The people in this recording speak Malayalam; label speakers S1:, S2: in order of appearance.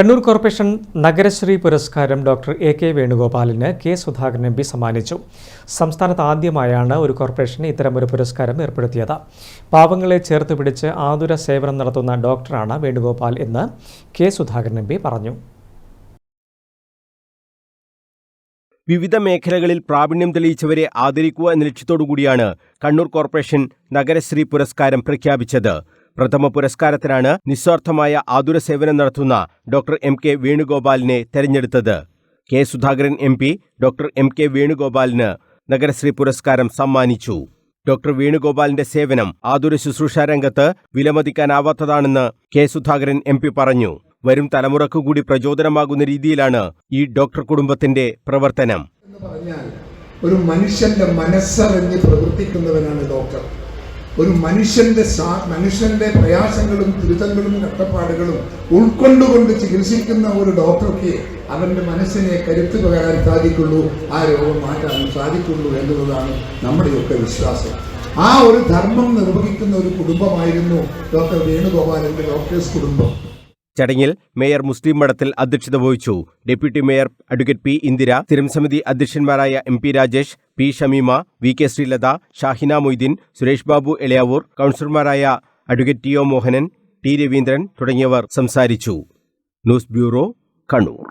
S1: കണ്ണൂർ കോർപ്പറേഷൻ നഗരശ്രീ പുരസ്കാരം ഡോക്ടർ എ കെ വേണുഗോപാലിന് കെ സുധാകരൻ എം പി സമ്മാനിച്ചു. സംസ്ഥാനത്ത് ആദ്യമായാണ് ഒരു കോർപ്പറേഷന് ഇത്തരമൊരു പുരസ്കാരം ഏർപ്പെടുത്തിയത്. പാവങ്ങളെ ചേർത്ത് പിടിച്ച് ആതുര സേവനം നടത്തുന്ന ഡോക്ടറാണ് വേണുഗോപാൽ എന്ന് കെ സുധാകരൻ എം പി പറഞ്ഞു.
S2: വിവിധ മേഖലകളിൽ പ്രാവീണ്യം തെളിയിച്ചവരെ ആദരിക്കുക എന്ന ലക്ഷ്യത്തോടുകൂടിയാണ് കണ്ണൂർ കോർപ്പറേഷൻ നഗരശ്രീ പുരസ്കാരം പ്രഖ്യാപിച്ചത്. പ്രഥമ പുരസ്കാരത്തിനാണ് നിസ്വാർത്ഥമായ ആതുര സേവനം നടത്തുന്ന ഡോക്ടർ എം കെ വേണുഗോപാലിനെ തെരഞ്ഞെടുത്തത്. K Sudhakaran M P doctor M K വേണുഗോപാലിന് Nagarashree പുരസ്കാരം സമ്മാനിച്ചു. ഡോക്ടർ വേണുഗോപാലിന്റെ സേവനം ആതുര ശുശ്രൂഷ രംഗത്ത് വിലമതിക്കാനാവാത്തതാണെന്ന് കെ സുധാകരൻ എം പറഞ്ഞു. വരും തലമുറക്കു കൂടി പ്രചോദനമാകുന്ന രീതിയിലാണ് ഈ ഡോക്ടർ കുടുംബത്തിന്റെ പ്രവർത്തനം.
S3: ഒരു മനുഷ്യന്റെ മനസ്സറിഞ്ഞ് പ്രവർത്തിക്കുന്നവനാണ് ഡോക്ടർ. ഒരു മനുഷ്യന്റെ മനുഷ്യന്റെ പ്രയാസങ്ങളും ദുരിതങ്ങളും കഷ്ടപ്പാടുകളും ഉൾക്കൊണ്ടുകൊണ്ട് ചികിത്സിക്കുന്ന ഒരു ഡോക്ടർക്ക് അവന്റെ മനസ്സിനെ കരുത്തു പകരാൻ സാധിക്കുള്ളൂ ആ രോഗം മാറ്റാനും സാധിക്കുള്ളൂ എന്നുള്ളതാണ് നമ്മുടെയൊക്കെ വിശ്വാസം. ആ ഒരു ധർമ്മം നിർവഹിക്കുന്ന ഒരു കുടുംബമായിരുന്നു ഡോക്ടർ വേണുഗോപാലന്റെ ഡോക്ടേഴ്സ് കുടുംബം.
S2: ചടങ്ങിൽ മേയർ മുസ്ലിം മഠത്തിൽ അധ്യക്ഷത വഹിച്ചു. Deputy mayor advocate P Indira സ്ഥിരം സമിതി അധ്യക്ഷന്മാരായ M P Rajesh P Shameema V K Sreelatha Shahina Moideen Suresh Babu Elayavoor കൗൺസിലർമാരായ advocate T O Mohanan T Raveendran തുടങ്ങിയവർ സംസാരിച്ചു. News bureau Kannur.